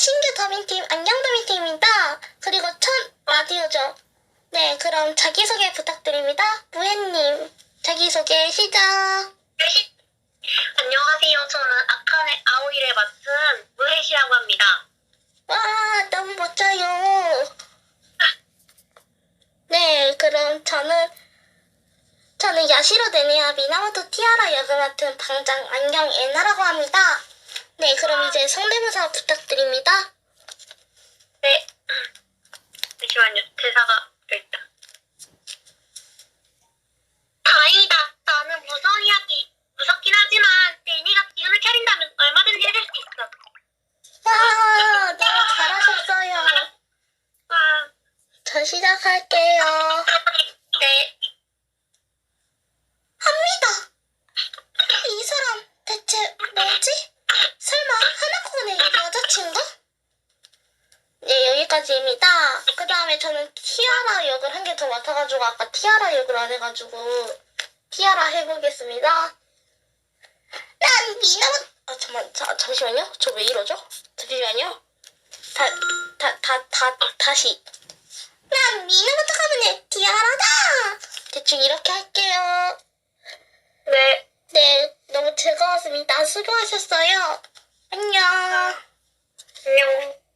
신규 더빙팀 안녕 더빙팀입니다. 그리고 첫 라디오죠. 네, 그럼 자기소개 부탁드립니다. 무혜님, 자기소개 시작. 안녕하세요. 저는 아칸의 아오이를 맡은 무혜시라고 합니다. 와, 너무 멋져요. 네, 그럼 저는 저는 야시로 데니아 미나모토 티아라 역을 맡은 방장 안녕 애나라고 합니다. 네, 그럼 이제 성대모사 부탁드립니다. 네. 잠시만요. 대사가 일단. 다행이다. 나는 무서운 이야기. 무섭긴 하지만 데니가 기운을 차린다면 얼마든지 해줄 수 있어. 와, 너무 잘하셨어요. 와. 저 시작할게요. 네. 합니다. 이 사람 대체 뭐지? 설마 하나코의 여자친구? 네, 여기까지입니다. 그 다음에 저는 티아라 역을 한 개 더 맡아가지고 아까 티아라 역을 안 해가지고 티아라 해보겠습니다. 난 미나모... 아, 잠만, 자, 잠시만요. 저 왜 이러죠? 잠시만요. 다, 다, 다, 다, 다시. 난 미나모토 가문의 티아라다! 대충 이렇게 할게요. 네. 네, 너무 즐거웠습니다. 수고하셨어요. 안녕. 안녕.